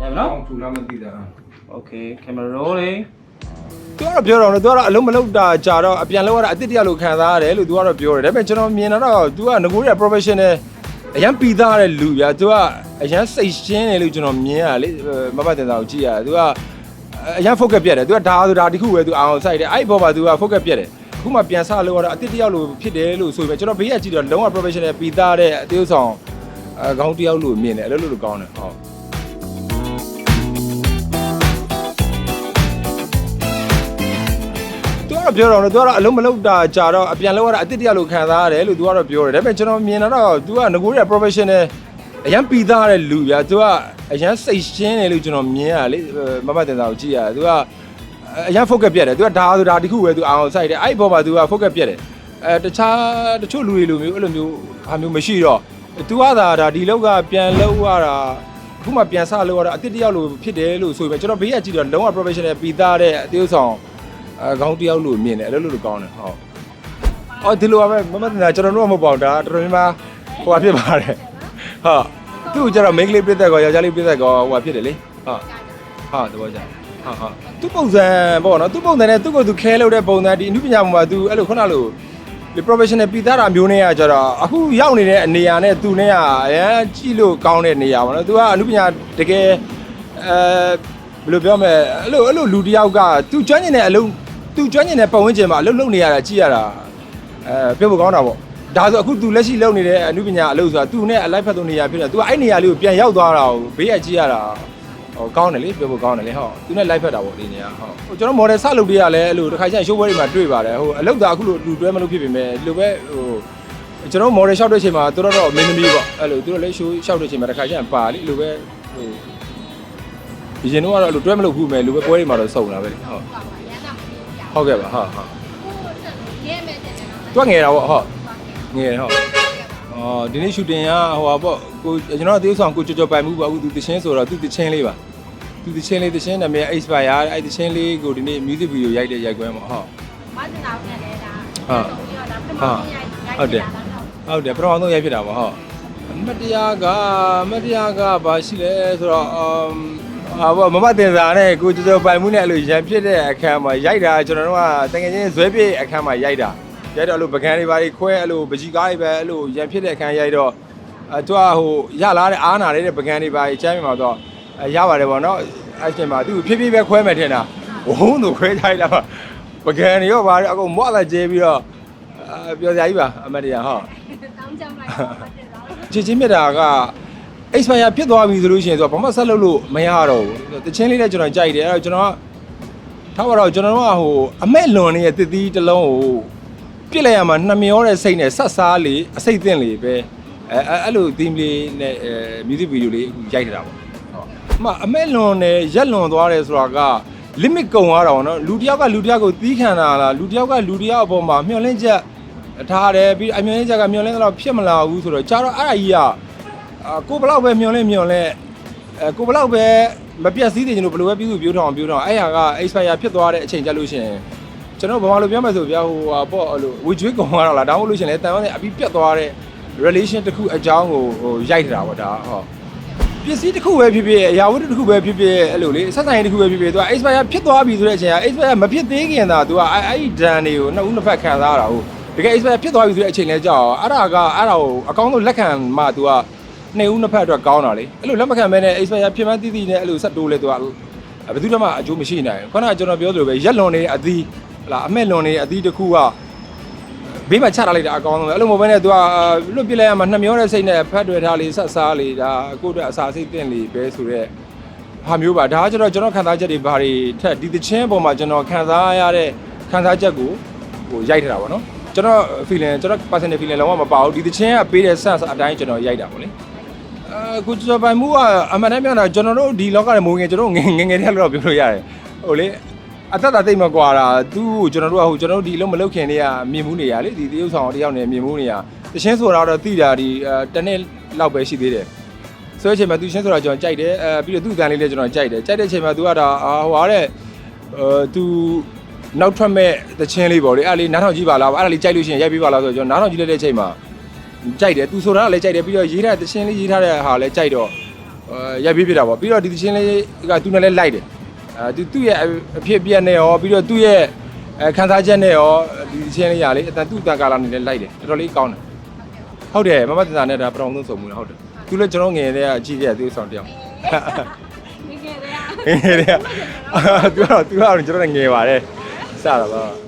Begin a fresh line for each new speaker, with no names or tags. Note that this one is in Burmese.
ရပြီနော်
အောင်ထူလားမသိတာ
Okay camera rolling
သူကတော့ပြောတော့လေသူကတော့အလုံးမလုံးတာကြာတော့အပြန်လောက်ရတာအစ်စ်တရလို့ခံစားရတယ်လို့သူကတော့ပြောတယ်ဒါပေမဲ့ကျွန်တော်မြင်တာတော့သူကငကိုရ professional အရန်ပီသားတဲ့လူပြသူကအရန်စိတ်ရှင်းတယ်လို့ကျွန်တော်မြင်ရလေမမတင်တာကိုကြည့်ရတယ်သူကအရန် focus ပြတ်တယ်သူကဒါဆိုဒါတခုပဲသူအောင်ဆိုင်တယ်အဲ့ဒီဘောမှာသူက focus ပြတ်တယ်အခုမှပြန်ဆလို့ရတော့အစ်စ်တရလို့ဖြစ်တယ်လို့ဆိုပေမဲ့ကျွန်တော်ဘေးကကြည့်တော့လုံးဝ professional ပီသားတဲ့အသေးဆောင်အကောင်းတယောက်လို့မြင်တယ်အဲ့လိုလိုကောင်းတယ်ဟုတ် ကတော့ပြောတော့လေသူကတော့အလုံးမလုံးတာကြာတော့အပြန်လောက်ရတာအစ်စ်တရလို့ခံစားရတယ်လို့သူကတော့ပြောတယ်ဒါပေမဲ့ကျွန်တော်မြင်တာတော့သူကငကိုရ professional အရန်ပီသားတဲ့လူပြသူကအရန်စိတ်ရှင်းတယ်လို့ကျွန်တော်မြင်ရလေမမတင်တာကိုကြည့်ရတယ်သူကအရန် focus ပြတ်တယ်သူကဒါဆိုဒါတခုပဲသူအောင်ဆိုင်တယ်အဲ့ဒီဘောမှာသူက focus ပြတ်တယ်အဲတခြားတချို့လူတွေလိုမျိုးအဲ့လိုမျိုးဟာမျိုးမရှိတော့သူကသာဒါဒီလောက်ကပြန်လောက်ရတာအခုမှပြန်ဆလို့ရတာအစ်စ်တယောက်လို့ဖြစ်တယ်လို့ဆိုပေမဲ့ကျွန်တော်ဘေးကကြည့်တော့လုံးဝ professional ပီသားတဲ့အသေးဆောင် အကောင်းတယောက်လို့မြင်တယ်အဲ့လိုလိုကောင်းတယ်ဟုတ်။အော်ဒီလိုပါပဲမမတင်တာကျွန်တော်တို့ကမပေါ့ဒါတော်တော်များများဟိုဟာဖြစ်ပါတယ်။ဟုတ်။သူ့ကိုကျတော့ main ကလေးပြည့်သက်ကောယောက်ျားလေးပြည့်သက်ကောဟိုဟာဖြစ်တယ်လေ။ဟုတ်။ဟုတ်တဘောကြ။ဟုတ်ဟုတ်။သူ့ပုံစံပေါ့နော်သူ့ပုံစံနဲ့သူ့ကိုသူခဲလို့တဲ့ပုံစံဒီအမှုပညာပေါ်မှာသူအဲ့လိုခုနလိုဒီ professional ပြီးသားတာမျိုးနဲ့ကကျတော့အခုရောက်နေတဲ့အနေအနဲ့သူနဲ့ကအရန်ကြည့်လို့ကောင်းတဲ့နေရာပေါ့နော်။ तू ကအမှုပညာတကယ်အဲဘယ်လိုပြောမလဲအဲ့လိုအဲ့လိုလူတစ်ယောက်က तू ကျွမ်းကျင်တဲ့အလု ပ် तू ကျွမ်းကျင်တဲ့ပတ်ဝန်းကျင်မှာအလုပ်လုပ်နေရတာကြည့်ရတာအဲပြောဖို့ကောင်းတာပေါ့ဒါဆိုအခု तू လက်ရှိလုပ်နေတဲ့အမှုပညာအလုပ်ဆိုတာ तू နဲ့အလိုက်ဖက်သွနေရဖြစ်တယ် तू အဲ့နေရာလေးကိုပြန်ရောက်သွားတာကိုဘေးကကြည့်ရတာဟိုကောင်းတယ်လေပြောဖို့ကောင်းတယ်လေဟုတ် तू နဲ့လိုက်ဖက်တာပေါ့ဒီနေရာဟုတ်ဟိုကျွန်တော် model စလုပ်ပေးရလဲအဲ့လိုတစ်ခါကျရင် show ပွဲတွေမှာတွေ့ပါတယ်ဟိုအလုပ်သာအခုလိုလူတွဲမလုပ်ဖြစ်ပေမဲ့ဒီလိုပဲဟိုကျွန်တော် model ရှောက်တဲ့အချိန်မှာတို့တော့မင်းသမီးပေါ့အဲ့လိုတို့လည်း show ရှောက်တဲ့အချိန်မှာတစ်ခါကျရင်ပါလေလိုပဲဟိုဒီရင်တော့ကတော့အဲ့လိုတွဲမလုပ်ဘူးမဲ့လူပဲပွဲတွေမှာတော့စုံလာပဲလေဟုတ် ဟုတ်ကဲ့ပါဟုတ်ဟုတ်တွက်ငယ်တာပေါ့ဟုတ်ငယ်တယ်ဟုတ်အော်ဒီနေ့ရှူတင်ကဟိုပါပေါ့ကိုကျွန်တော်သေဆောင်ကိုကြော်ကြော်ပိုင်မှုပေါ့အခုသူတချင်းဆိုတော့သူတချင်းလေးပါသူတချင်းလေးတချင်းနာမည် expire အဲ့တချင်းလေးကိုဒီနေ့ music video ရိုက်တဲ့ရိုက်ကွဲမှာဟုတ်ဟုတ်တယ်ပထမဆုံးရိုက်ဖြစ်တာပေါ့ဟုတ်အမတရားကအမတရားကဘာရှိလဲဆိုတော့အမ် ဟာပေါ့မမတင်စာနဲ့ကိုကြော်ကြော်ပိုင်မှုနဲ့အဲ့လိုရန်ဖြစ်တဲ့အခန်းမှာရိုက်တာကျွန်တော်တို့ကတကယ်ချင်းဇွဲပြည့်အခန်းမှာရိုက်တာရိုက်တော့အဲ့လိုပကံတွေပါတွေခွဲအဲ့လိုပကြီးကားတွေပဲအဲ့လိုရန်ဖြစ်တဲ့အခန်းရိုက်တော့အဲသူကဟိုရလာတဲ့အားနာတဲ့ပကံတွေပါတွေချမ်းမြမှာတော့အဲရပါတယ်ပေါ့နော်အဲ့ချိန်မှာသူဖြည်းဖြည်းပဲခွဲမယ်ထင်တာဝုန်းသူခွဲကြိုက်တာပကံတွေရောပါအကုန်မော့လာကျဲပြီးတော့အဲပြောစရာကြီးပါအမတ်တရားဟုတ်ချစ်ချင်းမြတ်တာက expire ဖြစ်သွားပြီဆိုလို့ရှိရင်သူကဘာမှဆက်လုပ်လို့မရတော့ဘူးတချင်းလေးနဲ့ကျွန်တော်ကြိုက်တယ်အဲ့တော့ကျွန်တော်ကထားပါတော့ကျွန်တော်တို့ကဟိုအမဲ့လွန်နေတဲ့တစ်သီးတစ်လုံးကိုပြစ်လိုက်ရမှာနှမျောတဲ့စိတ်နဲ့ဆက်စားလေအစိတ်သင့်လေပဲအဲအဲအဲ့လို theme လေးနဲ့အဲ music video လေးအခုရိုက်ထားတာပေါ့ဟုတ်အမအမဲလွန်နဲ့ရက်လွန်သွားတယ်ဆိုတာက limit ကုန်သွားတာပေါ့နော်လူတစ်ယောက်ကလူတစ်ယောက်ကိုသီးခံတာလားလူတစ်ယောက်ကလူတစ်ယောက်အပေါ်မှာမျှော်လင့်ချက်ထားတယ်ပြီးအမျှော်လင့်ချက်ကမျှော်လင့်တော့ဖြစ်မလာဘူးဆိုတော့ကြာတော့အဲ့ဒါကြီးက အာကိုဘလောက်ပဲမျှော်လင့်မျှော်လင့်အဲကိုဘလောက်ပဲမပြတ်စည်းတယ်ကျွန်တော်ဘယ်လိုပဲပြုစုပြောထောင်ပြောထောင်အဲ့ဟာက expire ဖြစ်သွားတဲ့အချိန်ကြလို့ရှိရင်ကျွန်တော်ဘာမှလို့ပြောမှဆိုဗျာဟိုဟာပေါ့အဲ့လိုဝေကျွေးကုန်သွားတော့လားဒါမှမဟုတ်လို့ရှရင်လဲတန်ရုံးနဲ့အပြီးပြတ်သွားတဲ့ relation တစ်ခုအကြောင်းကိုဟိုရိုက်ထတာပေါ့ဒါဟုတ်ပစ္စည်းတစ်ခုပဲဖြစ်ဖြစ်အရာဝတ္ထုတစ်ခုပဲဖြစ်ဖြစ်အဲ့လိုလေဆက်ဆိုင်တစ်ခုပဲဖြစ်ဖြစ်သူက expire ဖြစ်သွားပြီဆိုတဲ့အချိန်က expire မဖြစ်သေးခင်သာသူကအဲ့အဲ့ဒီ done တွေကိုနှစ်ဦးနှစ်ဖက်ခံစားရတာဟုတ်တကယ် expire ဖြစ်သွားပြီဆိုတဲ့အချိန်လဲကြောက်အဲ့ဒါကအဲ့ဒါကိုအကောင်းဆုံးလက်ခံမှသူက နှစ်ဦးနှစ်ဖက်အတွက်ကောင်းတာလေအဲ့လိုလက်မခံမဲနဲ့ expire ဖြစ်မှန်းသိသိနဲ့အဲ့လိုဆက်တိုးလဲသူကဘယ်သူမှအကျိုးမရှိနိုင်ဘူးခုနကကျွန်တော်ပြောသလိုပဲရက်လွန်နေတဲ့အသီးဟလာအမဲ့လွန်နေတဲ့အသီးတစ်ခုကဘေးမှာချထားလိုက်တာအကောင်းဆုံးပဲအဲ့လိုမဟုတ်ဘဲနဲ့ तू ကလွတ်ပြလိုက်ရမှာနှမျောတဲ့စိတ်နဲ့ဖတ်တွေ့ထားလေးဆက်စားလေးဒါကိုယ့်အတွက်အစာစိတ်တင်လေးပဲဆိုတော့ဟာမျိုးပါဒါကကျွန်တော်ကျွန်တော်ခံစားချက်တွေဘာတွေထက်ဒီသချင်းအပေါ်မှာကျွန်တော်ခံစားရတဲ့ခံစားချက်ကိုဟိုရိုက်ထတာပါနော်ကျွန်တော် feeling ကျွန်တော် personal feeling လုံးဝမပါဘူးဒီသချင်းကပေးတဲ့ sense အတိုင်းကျွန်တော်ရိုက်တာပေါ့လေ အဲကိုကျော်ပိုင်မှုကအမှန်တမ်းပြောတာကျွန်တော်တို့ဒီလောကထဲမိုးငယ်ကျွန်တော်ငယ်ငယ်ငယ်တည်းလို့ပြောလို့ရတယ်ဟိုလေအသက်တာသိမ့်မကွာတာသူ့ကိုကျွန်တော်တို့ကဟိုကျွန်တော်တို့ဒီလုံးမလုတ်ခင်နေရမြင်မှုနေရလေဒီတရုပ်ဆောင်တယောက်နေမြင်မှုနေရတချင်းဆိုတာတော့တိတာဒီအဲတနေ့လောက်ပဲရှိသေးတယ်ဆိုတဲ့အချိန်မှာသူချင်းဆိုတာကျွန်တော်ကြိုက်တယ်အဲပြီးတော့သူ့အတန်လေးလည်းကျွန်တော်ကြိုက်တယ်ကြိုက်တဲ့အချိန်မှာသူကတော့ဟိုဟာတဲ့အဲသူနောက်ထွက်မဲ့တချင်းလေးပေါ့လေအဲ့လေးနားထောင်ကြည့်ပါလားအဲ့ဒါလေးကြိုက်လို့ရှိရင်ရိုက်ပြီးပါလားဆိုတော့ကျွန်တော်နားထောင်ကြည့်လိုက်တဲ့အချိန်မှာ ကြိုက်တယ်သူဆိုတာကလည်းကြိုက်တယ်ပြီးတော့ရေးထားတဲ့တခြင်းလေးရေးထားတဲ့ဟာလည်းကြိုက်တော့ရိုက်ပေးပြတာပေါ့ပြီးတော့ဒီသချင်းလေးကသူနဲ့လည်းလိုက်တယ်အဲသူသူ့ရဲ့အဖြစ်အပျက်နဲ့ရောပြီးတော့သူ့ရဲ့အဲခန်းစားချက်နဲ့ရောဒီသချင်းလေးရလေအတန်သူ့တန်ကာလာနဲ့လည်းလိုက်တယ်တော်တော်လေးကောင်းတယ်ဟုတ်တယ်မမတန်တာနဲ့ဒါပထမဆုံးဆုံးမှုလားဟုတ်တယ်သူလည်းကျွန်တော်ငယ်တဲ့ကအကြည့်ရသူဆောင်တယောက်
ငယ်ငယ်တည်းက
ငယ်တဲ့ကသူကတော့သူကတော့ကျွန်တော်ငယ်ပါတယ်စတာပါ